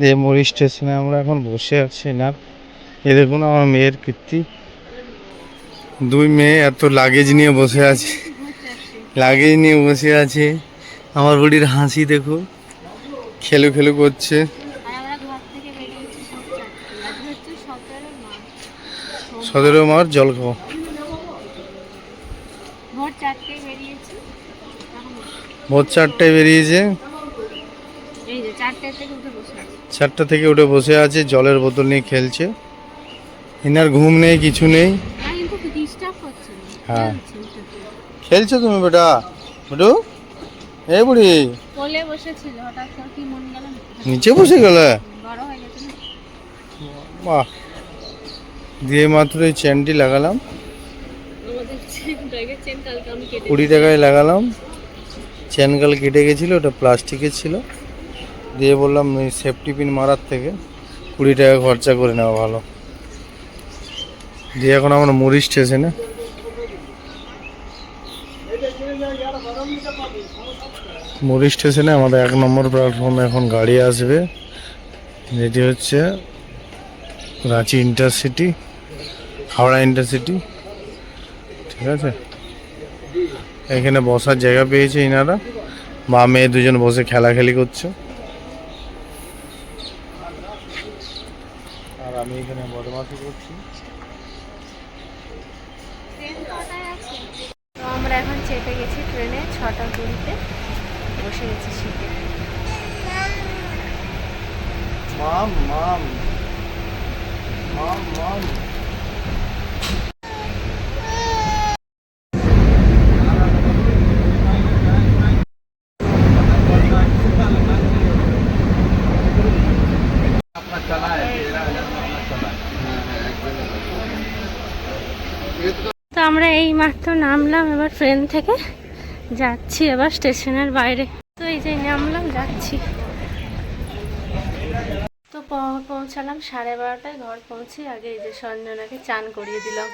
যে মরি স্টেশনে আমরা এখন বসে আছি না। এ দেখুন আমার মেয়ের কীর্তি। দুই মেয়ে এত লাগেজ নিয়ে বসে আছে। লাগেজ নিয়ে বসে আছে। আমার বুড়ির হাসি দেখুন খেলু খেলু করছে। সতেরো মার্চ। জল খাও ভোর চারটায় বেরিয়েছে। এই যে চারটে থেকে উঠে বসে আছি। চারটা থেকে উঠে বসে আছে জলের বোতল নিয়ে খেলছে। এনার ঘুম নেই কিছু নেই। না। হ্যাঁ। খেলছে তুমি বেটা? বেটু? এই বুড়ি। কোলে বসেছিল হঠাৎ করে কি মন গেল? নিচে বসে গেলে? বড় হয়ে গেছে বাহ। দিয়ে মাত্র এই চেনটি লাগালাম। কুড়ি টাকায় লাগালাম। চেন কাল কেটে গেছিল ওটা প্লাস্টিকের ছিল। দিয়ে বললাম সেফটি পিন মারার থেকে কুড়ি টাকা খরচা করে নেওয়া ভালো। দিয়ে এখন আমরা মুড়ি স্টেশনে মুড়ি স্টেশনে আমাদের এক নম্বর প্ল্যাটফর্মে এখন গাড়ি আসবে। যেটি হচ্ছে রাঁচি ইন্টারসিটি হাওড়া ইন্টারসিটি ঠিক আছে? এখানে বসার জায়গা পেয়েছে ইনারা। মা মেয়ে দুজন বসে খেলাখেলি করছে। আমি এখানে বদমাশি করছি। আমরা এখন চেপে গেছি ট্রেনে ছটা কুড়িতে। বসে গেছি শীতে। মাম মাম। তো আমরা এই মাত্র নামলাম এবার ট্রেন থেকে। যাচ্ছি এবার স্টেশনের বাইরে। তো এই যে নামলাম, যাচ্ছি। তো পৌঁছালাম সাড়ে বারোটায়, ঘর পৌঁছে আগে এই যে সঞ্জনাকে চান করিয়ে দিলাম।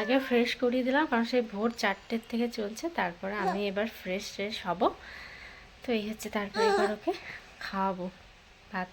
আগে ফ্রেশ করিয়ে দিলাম, কারণ সেই ভোর চারটের থেকে চলছে, তারপরে আমি এবার ফ্রেশ ফ্রেশ হব। তো এই হচ্ছে তারপরে এবার ওকে খাওয়াবো, ভাত।